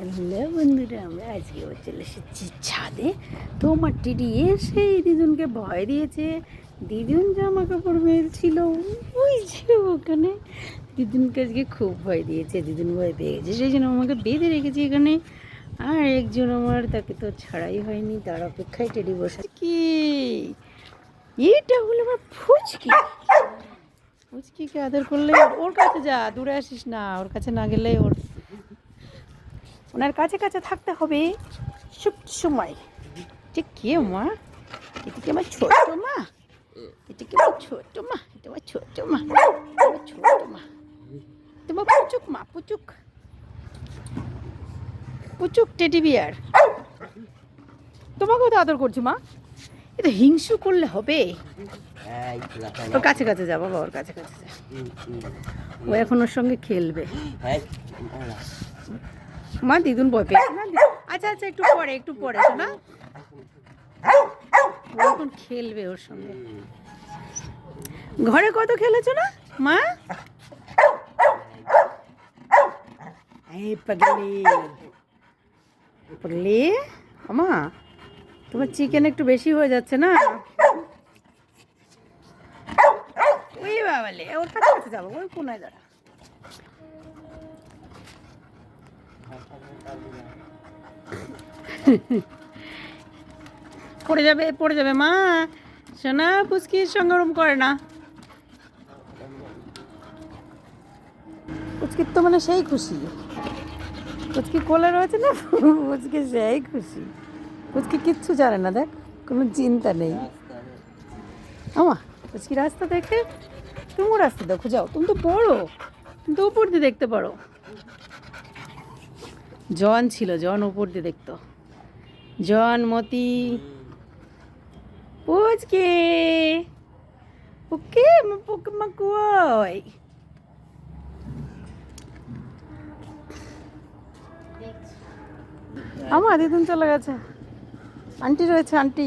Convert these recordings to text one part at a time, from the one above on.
Hello বন্ধুরা, আমরা আজকে আবার চলে এসেছি ছাদে। তোমার টিডি এসে দিদুনকে ভয় দিয়েছে। দিদুন জামা কাপড় মেলছিল যে ওখানে। দিদুনকে আজকে খুব ভয় দিয়েছে। দিদুন ভয় পেয়ে গেছে। সেই জন্য আমাকে বেঁধে রেখেছি এখানে। আর একজন আমার তাকে তো ছাড়াই হয়নি। তার অপেক্ষায় টেডি বসে কি? এটা হলো আমার ফুচকি। ফুচকিকে আদর করলে ওর কাছে যা, দূরে আসিস না। ওর কাছে না গেলে ওর ওনার কাছে কাছে থাকতে হবে। সব সময় ঠিক কে মা? এটা কি আমার ছোট মা? এটা কি আমার ছোট মা? এটা আমার ছোট মা। আমার ছোট মা। তোমার পুচুক মা পুচুক। পুচুক টেডি বিয়ার। তোমাকেও তো আদর করছি মা। এটা হিংসু করলে হবে। ওর কাছে কাছে যা বাবা ওর কাছে কাছে যা। ও এখন ওর সঙ্গে খেলবে। মা দিদুন ভয় পেয়েছে না আচ্ছা আচ্ছা একটু পরে একটু পরে শোনা। এখন খেলবে ওর সঙ্গে। ঘরে কত খেলেছো না মা? এই পাগলি। পাগলি? তোমার চিকেন একটু বেশি হয়ে যাচ্ছে না? ওই বাবালে ওর কাছে যাব ওই কোনায় দাঁড়া। পড়ে যাবে পড়ে যাবে, মা। সোনা পুচকির সঙ্গে করে না। পুচকির তো মানে সেই খুশি। পুচকি কোলে রয়েছে না, পুচকি সেই খুশি। পুচকি কিচ্ছু জানে না, দেখ, কোনো চিন্তা নেই। আমা, পুচকি রাস্তা দেখে তুমিও রাস্তা দেখো, যাও, তুমি তো বড় তুমি তো উপর দিয়ে দেখতে পারো। জন ছিল, জন উপর দিয়ে দেখতো। জন, মতি, পুচকে, পুকে পুকে মাকুয়। আমার দিদুন চলে গেছে। আন্টি রয়েছে, আন্টি।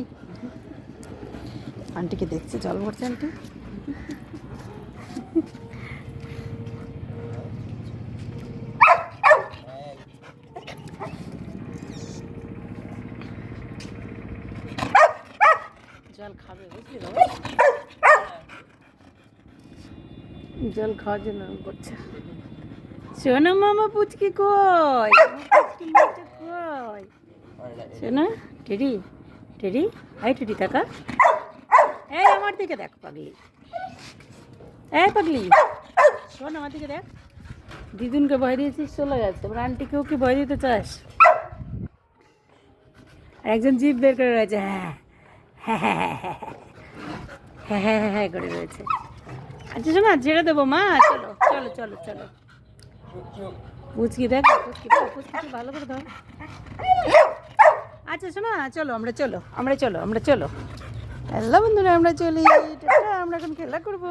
আন্টিকে দেখছে, জল ভরছে আন্টি। জল খাবে, বুঝলি জল খাওয়ার জন্য করছে শোনো মামা পুচকি কই? আমার কই? শোনা টেডি টেডি হাই টেডি টাকা। এই আমার দিকে দেখ পাগলি। এই পাগলি, শোন আমার দিকে দেখ। দিদুনকে ভয় দিয়েছিস, চলে যাচ্ছে এবার আন্টিকেও কি ভয় দিতে চাস? একজন জিভ বের করে রয়েছে হ্যাঁ। হ্যাঁ হ্যাঁ হ্যাঁ হ্যাঁ হ্যাঁ হ্যাঁ হ্যাঁ হ্যাঁ করে রয়েছে আচ্ছা শোনা দেবো মা চলো চলো চলো চলো ভালো করে ধর আচ্ছা শোনা চলো আমরা চলো আমরা চলো আমরা চলো হ্যালো বন্ধুরা আমরা চলি আমরা এখন খেলা করব